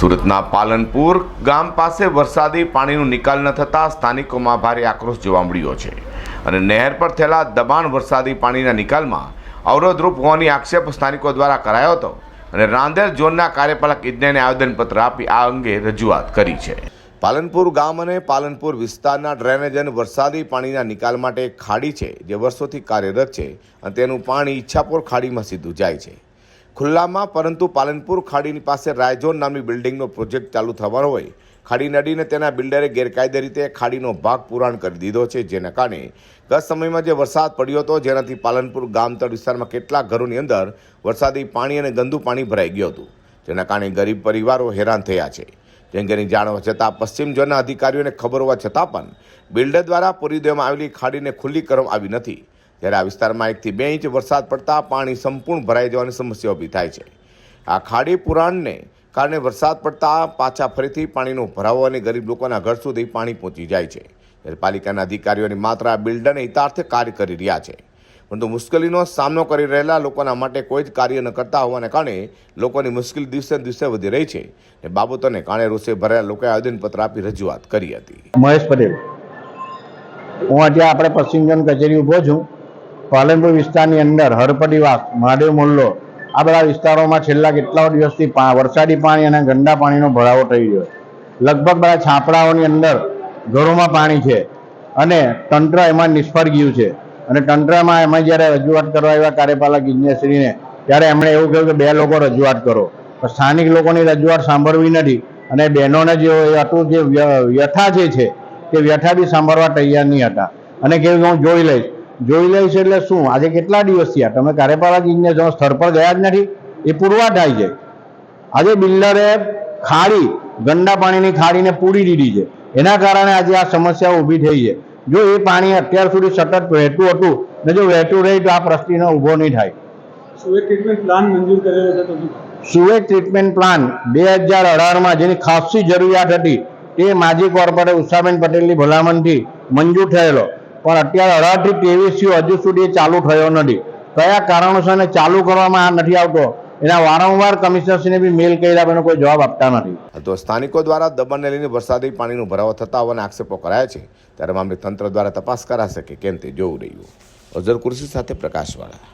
સુરતના પાલનપુર ગામ પાસે વરસાદી પાણીનો નિકાલ ન થતાં સ્થાનિકોમાં ભારે આક્રોશ જોવા મળ્યો છે. અને નહેર પર થયેલા દબાણ વરસાદી પાણીના નિકાલમાં અવરોધરૂપ હોવાની આક્ષેપ સ્થાનિકો દ્વારા કરાયો હતો અને રાંદેર ઝોનના કાર્યપાલક ઇજનેરને આવેદનપત્ર આપી આ અંગે રજૂઆત કરી છે. પાલનપુર ગામ અને પાલનપુર વિસ્તારના ડ્રેનેજ અને વરસાદી પાણીના નિકાલ માટે ખાડી છે, જે વર્ષોથી કાર્યરત છે અને તેનું પાણી ઈચ્છાપુર ખાડીમાં સીધું જાય છે. ખુલ્લામાં, પરંતુ પાલનપુર ખાડીની પાસે રાયઝોન નામની બિલ્ડિંગનો પ્રોજેક્ટ ચાલુ થવાનો હોય. ખાડી નડીને તેના બિલ્ડરે ગેરકાયદે રીતે ખાડીનો ભાગ પુરાણ કરી દીધો છે, જેના કારણે ગત સમયમાં જે વરસાદ પડ્યો હતો, જેનાથી પાલનપુર ગામતળ વિસ્તારમાં કેટલાક ઘરોની અંદર વરસાદી પાણી અને ગંદુ પાણી ભરાઈ ગયું હતું, જેના કારણે ગરીબ પરિવારો હેરાન થયા છે. જે અંગેની જાણ હોવા છતાં પશ્ચિમ ઝોનના અધિકારીઓને ખબર હોવા છતાં પણ બિલ્ડર દ્વારા પૂરી દેવામાં આવેલી ખાડીને ખુલ્લી કરવામાં આવી નથી. ત્યારે આ વિસ્તારમાં એકથી બે ઇંચ વરસાદ પડતા પાણી સંપૂર્ણ ભરાઈ જવાની સમસ્યા ઊભી થાય છે. આ ખાડી પુરાણને કારણે વરસાદ પડતા પાછા ફરીથી પાણીનો ભરાવો અને ગરીબ લોકોના ઘર સુધી પાણી પહોંચી જાય છે. ત્યારે પાલિકાના અધિકારીઓની માત્ર આ બિલ્ડરને હિતાર્થે કાર્ય કરી રહ્યા છે. પરંતુ મુશ્કેલીનો સામનો કરી રહેલા લોકોના માટે કોઈ જ કાર્ય ન કરતા હોવાને કારણે લોકોની મુશ્કેલી દિવસે દિવસે વધી રહી છે એ બાબતોને કારણે રોષે ભરેલા લોકોએ આવેદનપત્ર આપી રજૂઆત કરી હતી. મહેશ પટેલ, હું આજે આપણે પશ્ચિમ કચેરી ઊભો છું. પાલનપુર વિસ્તારની અંદર હરપટીવાસ મહાદેવ મોલ્લો, આ બધા વિસ્તારોમાં છેલ્લા કેટલા દિવસથી વરસાદી પાણી અને ગંદા પાણીનો ભરાવો થઈ રહ્યો લગભગ બધા છાપડાઓની અંદર ઘરોમાં પાણી છે અને તંત્ર એમાં નિષ્ફળ ગયું છે. અને તંત્રમાં એમાં જ્યારે રજૂઆત કરવા આવ્યા કાર્યપાલક ઇજનેરશ્રીને, ત્યારે એમણે એવું કહ્યું કે બે લોકો રજૂઆત કરો. સ્થાનિક લોકોની રજૂઆત સાંભળવી નથી અને બહેનોને જે હતું જે વ્ય- વ્યથા જે છે, તે વ્યથા બી સાંભળવા તૈયાર નહીં હતા. અને કેવું હું જોઈ લઈશ. જોઈ લઈશ એટલે શું? આજે કેટલા દિવસ થયા? તમે કાર્યપાલક ઇજનેર જો સ્થળ પર ગયા જ નથી એ પૂરવા થાય છે. આજે બિલ્ડરે ખાડી ગંદા પાણીની ખાડીને પૂરી દીધી છે. એના કારણે આજે આ સમસ્યા ઊભી થઈ છે. જો એ પાણી અત્યાર સુધી સતત વહેતું હતું ને જો વહેતું રહે તો આ પ્રશ્ન ઊભો નહીં થાય. સુએજ ટ્રીટમેન્ટ પ્લાન મંજૂર કરેલો છે સુએજ ટ્રીટમેન્ટ પ્લાન બે હજાર અઢારમાં જેની ખાસી જરૂરિયાત હતી તે માજી કોર્પોરેટર ઉષાબેન પટેલની ભલામણથી મંજૂર થયેલો. પણ અત્યારે અઢારથી ત્રેવીસથી હજુ સુધી ચાલુ થયો નથી. કયા કારણોસર ચાલુ કરવામાં આ નથી આવતો, એના વારંવાર કમિશનરશ્રીને બી મેલ કર્યા પણ કોઈ જવાબ આપતા નથી. તો સ્થાનિકો દ્વારા દબાણને લઈને વરસાદી પાણીનો ભરાવો થતા હોવાના આક્ષેપો કરાયા છે. ત્યારે મામલે તંત્ર દ્વારા તપાસ કરાશે કે કેમ તે જોવું રહ્યું. અઝર કુર્સી સાથે પ્રકાશવાળા.